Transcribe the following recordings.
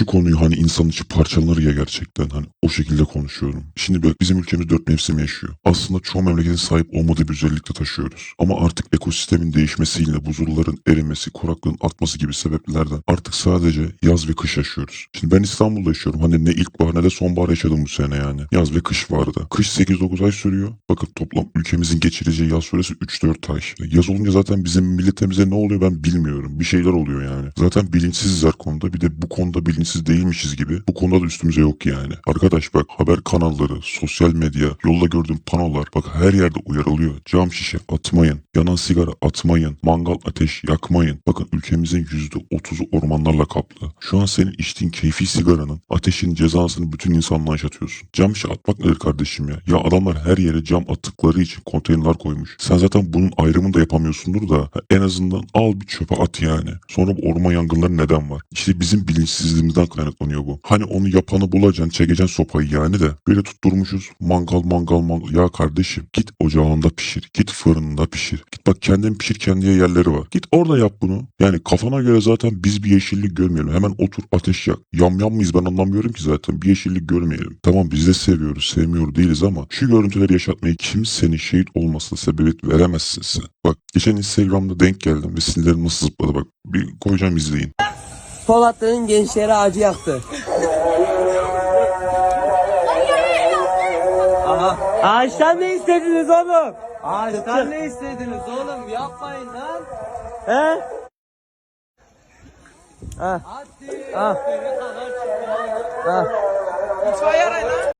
şu konuyu hani insan içi parçalanır ya gerçekten hani şekilde konuşuyorum. Şimdi bak bizim ülkemiz dört mevsim yaşıyor. Aslında çoğu memleketin sahip olmadığı bir özellikle taşıyoruz. Ama artık ekosistemin değişmesiyle buzulların erimesi, kuraklığın artması gibi sebeplerden artık sadece yaz ve kış yaşıyoruz. Şimdi ben İstanbul'da yaşıyorum. Hani ne ilkbahar ne de sonbahar yaşadım bu sene yani. Yaz ve kış vardı. Kış 8-9 ay sürüyor. Bakın toplam ülkemizin geçireceği yaz süresi 3-4 ay. Yaz olunca zaten bizim milletimize ne oluyor ben bilmiyorum. Bir şeyler oluyor yani. Zaten bilinçsiziz her konuda. Bir de bu konuda bilinçsiz değilmişiz gibi. Bu konuda da üstümüze yok yani. Arkadaş bak haber kanalları, sosyal medya, yolda gördüğüm panolar bak her yerde uyarılıyor. Cam şişe atmayın, yanan sigara atmayın, mangal ateş yakmayın. Bakın ülkemizin %30'u ormanlarla kaplı. Şu an senin içtiğin keyfi sigaranın ateşin cezasını bütün insanlığa yaşatıyorsun. Cam şişe atmak nedir kardeşim ya? Ya adamlar her yere cam attıkları için konteynerler koymuş. Sen zaten bunun ayrımını da yapamıyorsundur da en azından al bir çöpe at yani. Sonra bu orman yangınları neden var? İşte bizim bilinçsizliğimizden kaynaklanıyor bu. Hani onu yapanı bulacaksın, çekeceksin sopayı yani de. Böyle tutturmuşuz mangal mangal mangal. Ya kardeşim git ocağında pişir. Git fırınında pişir. Git bak kendin pişir kendiye yerleri var. Git orada yap bunu. Yani kafana göre zaten biz bir yeşillik görmeyelim. Hemen otur ateş yak. Yam yam mıyız ben anlamıyorum ki zaten. Bir yeşillik görmeyelim. Tamam biz de seviyoruz, sevmiyor değiliz ama şu görüntüleri yaşatmayı kimsenin şehit olmasına sebebiyet veremezsin sen. Bak geçen Instagram'da denk geldim ve sinirlerim nasıl zıpladı bak. Bir koyacağım izleyin. Polatlı'nın gençlere acı yaktı. Ağaçtan ne istediniz oğlum? Ağaçtan ne istediniz oğlum? Yapmayın lan. He? Ha. Ha. Ha.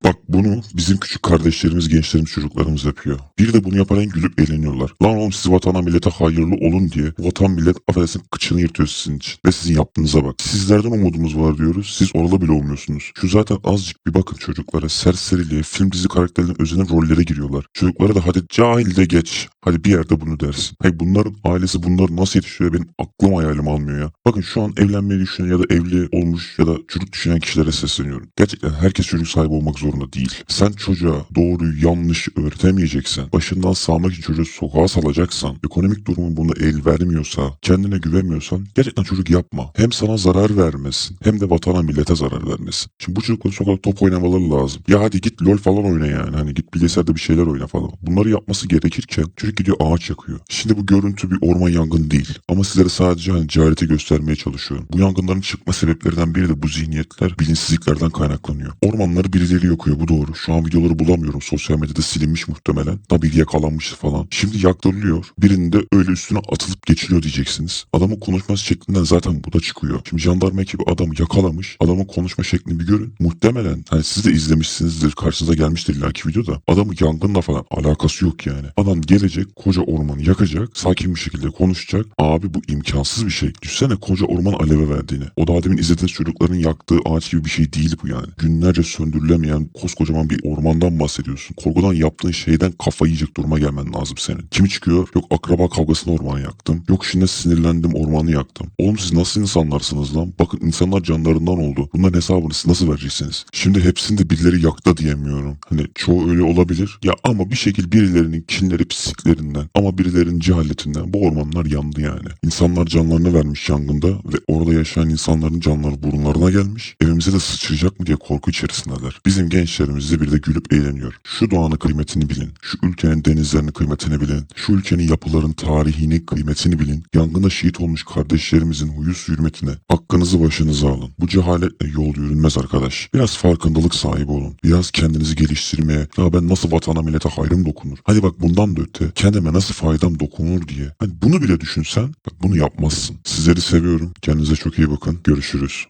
Bak bunu bizim küçük kardeşlerimiz, gençlerimiz, çocuklarımız yapıyor. Bir de bunu yaparak gülüp eğleniyorlar. Lan oğlum siz vatana millete hayırlı olun diye vatan millet affedersin kıçını yırtıyor sizin için. Ve sizin yaptığınıza bak. Sizlerden umudumuz var diyoruz. Siz orada bile olmuyorsunuz. Şu zaten azıcık bir bakın çocuklara. Serseriliğe, film dizi karakterlerinin özenen rollere giriyorlar. Çocuklara da hadi cahil de geç. Hadi bir yerde bunu dersin. Hayır bunların ailesi bunları nasıl yetiştiriyor benim aklım hayalim almıyor ya. Bakın şu an evlenmeyi düşünen ya da evli olmuş ya da çocuk düşünen kişilere sesleniyorum. Gerçekten herkes çocuk sahibi olmak zorunda değil. Sen çocuğa doğruyu yanlışı öğretemeyeceksen, başından sağmak için çocuğu sokağa salacaksan, ekonomik durumun buna el vermiyorsa, kendine güvenmiyorsan gerçekten çocuk yapma. Hem sana zarar vermesin hem de vatana millete zarar vermesin. Şimdi bu çocukların sokakta top oynamaları lazım. Ya hadi git lol falan oyna yani. Hani git bilgisayarda bir şeyler oyna falan. Bunları yapması gerekirken çocuk gidiyor ağaç yakıyor. Şimdi bu görüntü bir orman yangını değil. Ama sizlere sadece hani cehaleti göstermeye çalışıyorum. Bu yangınların çıkma sebeplerinden biri de bu zihniyetler bilinçsizliklerden kaynaklanıyor. Ormanları birileri yakıyor bu doğru. Şu an videoları bulamıyorum. Sosyal medyada silinmiş muhtemelen. Da bir yakalanmış falan. Şimdi yaktırılıyor. Birinin de öyle üstüne atılıp geçiliyor diyeceksiniz. Adamın konuşması şeklinden zaten bu da çıkıyor. Şimdi jandarma ekibi adamı yakalamış. Adamın konuşma şeklini bir görün. Muhtemelen hani siz de izlemişsinizdir. Karşınıza gelmiştir illaki videoda. Adamın yangınla falan alakası yok yani. Adam gelecek koca ormanı yakacak. Sakin bir şekilde konuşacak. Abi bu imkansız bir şey. Düşünsene koca orman aleve verdiğini. O da demin izlediğiniz çocukların yaktığı ağaç gibi bir şey değil bu yani. Günlerce söndürülemeyen koskocaman bir ormandan bahsediyorsun. Korkudan yaptığın şeyden kafayı yiyecek duruma gelmen lazım senin. Kimi çıkıyor? Yok akraba kavgasında ormanı yaktım. Yok şimdi sinirlendim ormanı yaktım. Oğlum siz nasıl insanlarsınız lan? Bakın insanlar canlarından oldu. Bunların hesabını siz nasıl vereceksiniz? Şimdi hepsini de birileri yaktı diyemiyorum. Hani çoğu öyle olabilir. Ya ama bir şekil birilerinin kinleri pisiklerinden ama birilerinin cehaletinden bu ormanlar yandı yani. İnsanlar canlarını vermiş yangında ve orada yaşayan insanların canları burunlarına gelmiş. Evimize de sıçrayacak mı diye korku içerisindeler. Bizim gençlerimiz bir de gülüp eğleniyor. Şu doğanın kıymetini bilin. Şu ülkenin denizlerinin kıymetini bilin. Şu ülkenin yapıların tarihini, kıymetini bilin. Yangında şehit olmuş kardeşlerimizin huyu hürmetine hakkınızı başınıza alın. Bu cehaletle yol yürünmez arkadaş. Biraz farkındalık sahibi olun. Biraz kendinizi geliştirmeye, ya ben nasıl vatana millete hayrım dokunur. Hadi bak bundan da öte kendime nasıl faydam dokunur diye. Hani bunu bile düşünsen bak bunu yapmazsın. Sizleri seviyorum. Kendinize çok iyi bakın. Görüşürüz.